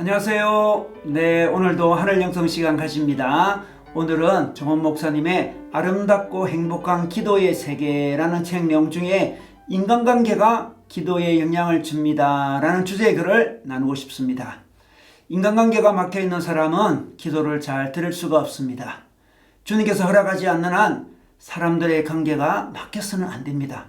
안녕하세요. 네, 오늘도 하늘 영성 시간 가집니다. 오늘은 정원 목사님의 아름답고 행복한 기도의 세계라는 책 내용 중에 인간관계가 기도에 영향을 줍니다라는 주제의 글을 나누고 싶습니다. 인간관계가 막혀 있는 사람은 기도를 잘 들을 수가 없습니다. 주님께서 허락하지 않는 한 사람들의 관계가 막혀서는 안 됩니다.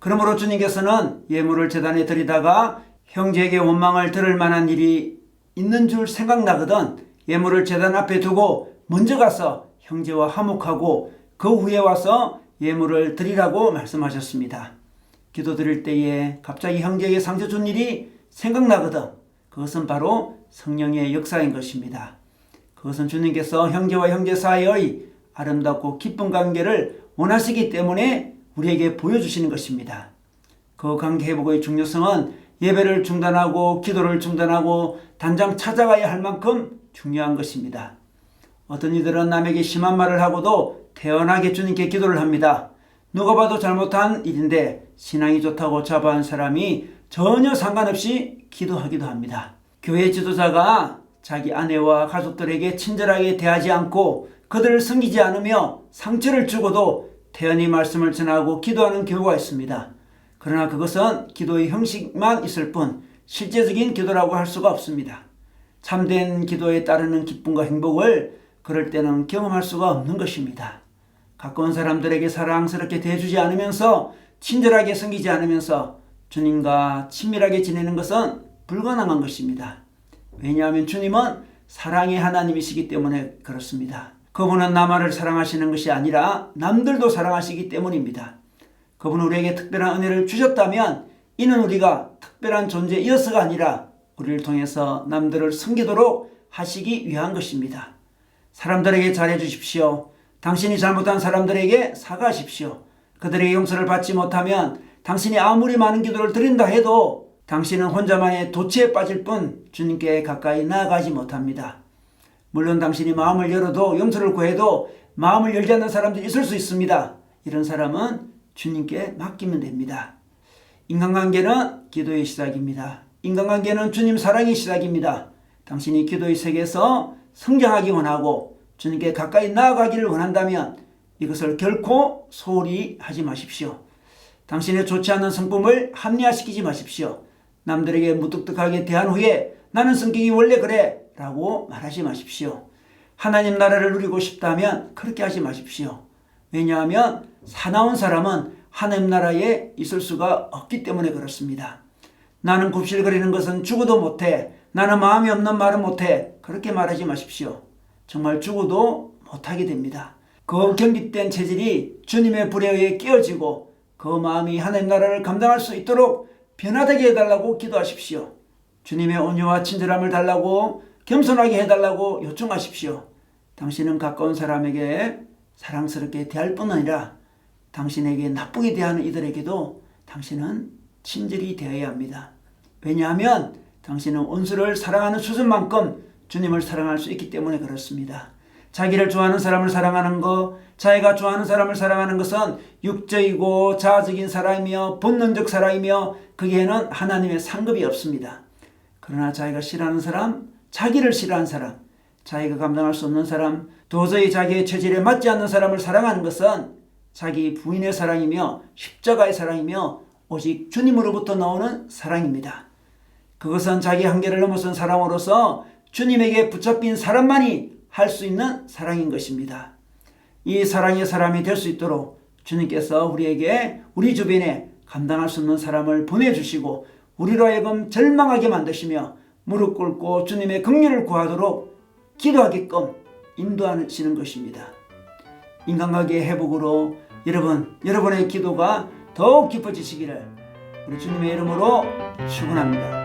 그러므로 주님께서는 예물을 재단에 드리다가 형제에게 원망을 들을 만한 일이 있는 줄 생각나거든 예물을 재단 앞에 두고 먼저 가서 형제와 화목하고 그 후에 와서 예물을 드리라고 말씀하셨습니다. 기도 드릴 때에 갑자기 형제에게 상처 준 일이 생각나거든 그것은 바로 성령의 역사인 것입니다. 그것은 주님께서 형제와 형제 사이의 아름답고 기쁜 관계를 원하시기 때문에 우리에게 보여주시는 것입니다. 그 관계 회복의 중요성은 예배를 중단하고 기도를 중단하고 단장 찾아가야 할 만큼 중요한 것입니다. 어떤 이들은 남에게 심한 말을 하고도 태연하게 주님께 기도를 합니다. 누가 봐도 잘못한 일인데 신앙이 좋다고 자부한 사람이 전혀 상관없이 기도하기도 합니다. 교회 지도자가 자기 아내와 가족들에게 친절하게 대하지 않고 그들을 섬기지 않으며 상처를 주고도 태연히 말씀을 전하고 기도하는 경우가 있습니다. 그러나 그것은 기도의 형식만 있을 뿐 실제적인 기도라고 할 수가 없습니다. 참된 기도에 따르는 기쁨과 행복을 그럴 때는 경험할 수가 없는 것입니다. 가까운 사람들에게 사랑스럽게 대해주지 않으면서 친절하게 섬기지 않으면서 주님과 친밀하게 지내는 것은 불가능한 것입니다. 왜냐하면 주님은 사랑의 하나님이시기 때문에 그렇습니다. 그분은 나만을 사랑하시는 것이 아니라 남들도 사랑하시기 때문입니다. 그분은 우리에게 특별한 은혜를 주셨다면 이는 우리가 특별한 존재이어서가 아니라 우리를 통해서 남들을 섬기도록 하시기 위한 것입니다. 사람들에게 잘해 주십시오. 당신이 잘못한 사람들에게 사과하십시오. 그들에게 용서를 받지 못하면 당신이 아무리 많은 기도를 드린다 해도 당신은 혼자만의 도치에 빠질 뿐 주님께 가까이 나아가지 못합니다. 물론 당신이 마음을 열어도 용서를 구해도 마음을 열지 않는 사람들이 있을 수 있습니다. 이런 사람은 주님께 맡기면 됩니다. 인간관계는 기도의 시작입니다. 인간관계는 주님 사랑의 시작입니다. 당신이 기도의 세계에서 성장하기 원하고 주님께 가까이 나아가기를 원한다면 이것을 결코 소홀히 하지 마십시오. 당신의 좋지 않은 성품을 합리화시키지 마십시오. 남들에게 무뚝뚝하게 대한 후에 나는 성격이 원래 그래 라고 말하지 마십시오. 하나님 나라를 누리고 싶다면 그렇게 하지 마십시오. 왜냐하면 사나운 사람은 하나님 나라에 있을 수가 없기 때문에 그렇습니다. 나는 굽실거리는 것은 죽어도 못해. 나는 마음이 없는 말은 못해. 그렇게 말하지 마십시오. 정말 죽어도 못하게 됩니다. 그 경직된 체질이 주님의 불에 의해 깨어지고 그 마음이 하나님 나라를 감당할 수 있도록 변화되게 해달라고 기도하십시오. 주님의 온유와 친절함을 달라고 겸손하게 해달라고 요청하십시오. 당신은 가까운 사람에게 사랑스럽게 대할 뿐 아니라 당신에게 나쁘게 대하는 이들에게도 당신은 친절히 대해야 합니다. 왜냐하면 당신은 원수를 사랑하는 수준만큼 주님을 사랑할 수 있기 때문에 그렇습니다. 자기를 좋아하는 사람을 사랑하는 것, 자기가 좋아하는 사람을 사랑하는 것은 육적이고 자아적인 사랑이며 본능적 사랑이며 거기에는 하나님의 상급이 없습니다. 그러나 자기가 싫어하는 사람, 자기를 싫어하는 사람, 자기가 감당할 수 없는 사람, 도저히 자기의 체질에 맞지 않는 사람을 사랑하는 것은 자기 부인의 사랑이며 십자가의 사랑이며 오직 주님으로부터 나오는 사랑입니다. 그것은 자기 한계를 넘어선 사랑으로서 주님에게 붙잡힌 사람만이 할 수 있는 사랑인 것입니다. 이 사랑의 사람이 될 수 있도록 주님께서 우리에게 우리 주변에 감당할 수 없는 사람을 보내주시고 우리로 하여금 절망하게 만드시며 무릎 꿇고 주님의 긍휼을 구하도록 기도하게끔 인도하시는 것입니다. 인간관계 회복으로 여러분 여러분의 기도가 더욱 깊어지시기를 우리 주님의 이름으로 축원합니다.